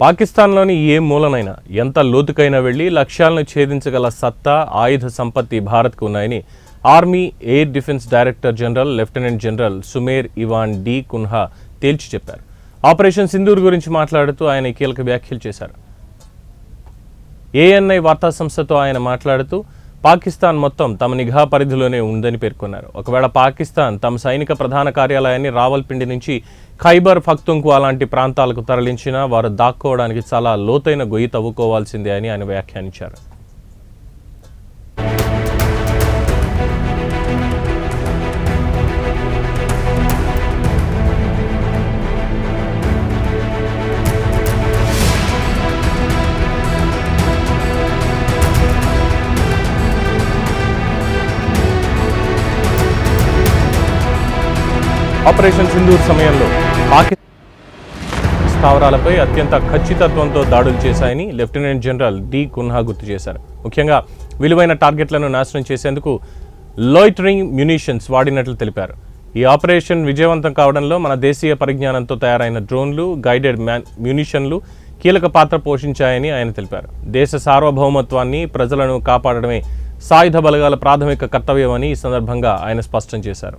పాకిస్తాన్లోని ఏ మూలనైనా ఎంత లోతుకైనా వెళ్ళి లక్ష్యాలను ఛేదించగల సత్తా ఆయుధ సంపత్తి భారత్కు ఉన్నాయని army air defence director general lieutenant general Sumer Ivan D'Cunha తేల్చి చెప్పారు. ఆపరేషన్ సింధూర్ గురించి మాట్లాడుతూ ఆయన కీలక వ్యాఖ్యలు చేశారు. ఏఎన్ఐ వార్తా సంస్థతో ఆయన మాట్లాడుతూ పాకిస్తాన్ మొత్తం తమ నిఘా పరిధిలోనే ఉందని పేర్కొన్నారు. ఒకవేళ పాకిస్తాన్ తమ సైనిక ప్రధాన కార్యాలయాన్ని రావల్పిండి నుంచి ఖైబర్ ఫక్తుంకు అలాంటి ప్రాంతాలకు తరలించినా వారు దాక్కోవడానికి చాలా లోతైన గొయ్యి తవ్వుకోవాల్సిందే అని ఆయన వ్యాఖ్యానించారు. ఆపరేషన్ సింధూర్ సమయంలో పాకిస్తాన్ స్థావరాలపై అత్యంత ఖచ్చితత్వంతో దాడులు చేశాయని లెఫ్టినెంట్ జనరల్ డి కున్హా గుర్తు చేశారు. ముఖ్యంగా విలువైన టార్గెట్లను నాశనం చేసేందుకు లోయిటరింగ్ మ్యునిషన్స్ వాడినట్లు తెలిపారు. ఈ ఆపరేషన్ విజయవంతం కావడంలో మన దేశీయ పరిజ్ఞానంతో తయారైన డ్రోన్లు గైడెడ్ మ్యాన్ మ్యునిషన్లు కీలక పాత్ర పోషించాయని ఆయన తెలిపారు. దేశ సార్వభౌమత్వాన్ని ప్రజలను కాపాడడమే సాయుధ బలగాల ప్రాథమిక కర్తవ్యమని ఈ సందర్భంగా ఆయన స్పష్టం చేశారు.